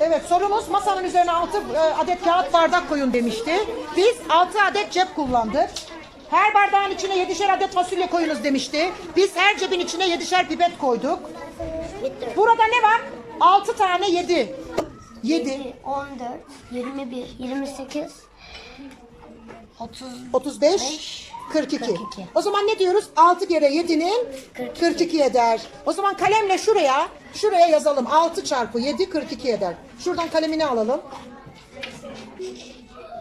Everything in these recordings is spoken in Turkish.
Evet sorumuz masanın üzerine 6 adet kağıt bardak koyun demişti. Biz 6 adet cep kullandık. Her bardağın içine 7'şer adet fasulye koyunuz demişti. Biz her cebin içine 7'şer pipet koyduk. Burada ne var? 6 tane 7. 7, 14, 21, 28, 30, 35, 42. 42. O zaman ne diyoruz? 6 kere 7'nin 42. 42 eder. O zaman kalemle şuraya, şuraya yazalım. 6 çarpı 7 42 eder. Şuradan kalemini alalım.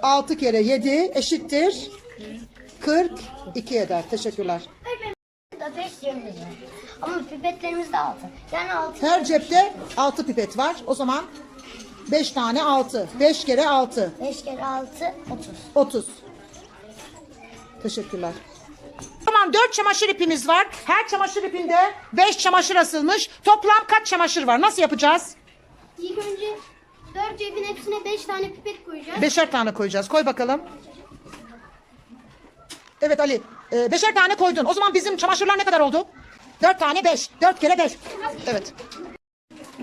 6 kere 7 eşittir 42 eder. Teşekkürler. da 5 cebimiz var. Ama pipetlerimiz de 6. Yani 6. Her cepte 6 pipet var. O zaman 5 tane 6. 5 kere 6. 5 kere 6, 30. 30. Teşekkürler. Tamam 4 çamaşır ipimiz var. Her çamaşır ipinde 5 çamaşır asılmış. Toplam kaç çamaşır var? Nasıl yapacağız? İlk önce dört cebin hepsine beş tane pipet koyacağız. Beşer tane koyacağız. Koy bakalım. Evet Ali. e, beşer tane koydun. O zaman bizim çamaşırlar ne kadar oldu? Dört tane beş. Dört kere beş. Evet.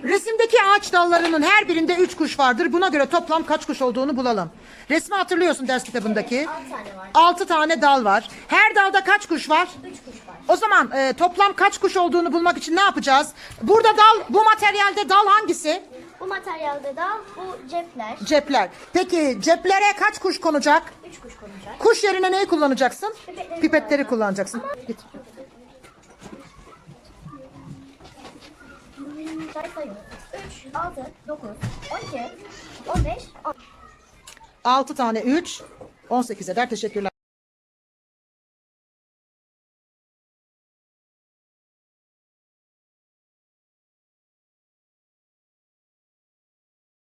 Resimdeki ağaç dallarının her birinde üç kuş vardır. Buna göre toplam kaç kuş olduğunu bulalım. Resmi hatırlıyorsun ders kitabındaki. tane var. Altı tane dal var. Her dalda kaç kuş var? 3 kuş var. O zaman e, toplam kaç kuş olduğunu bulmak için ne yapacağız? Burada dal, bu materyalde dal hangisi? Bu materyalde de bu cepler. Cepler. Peki ceplere kaç kuş konacak? 3 kuş konacak. Kuş yerine neyi kullanacaksın? Pipetleri Pipetleri kullanacaksın. Git. Say sayıyorum. 3, 6, 9, 12, 15, 16. 6 tane 3, 18 eder. Teşekkürler.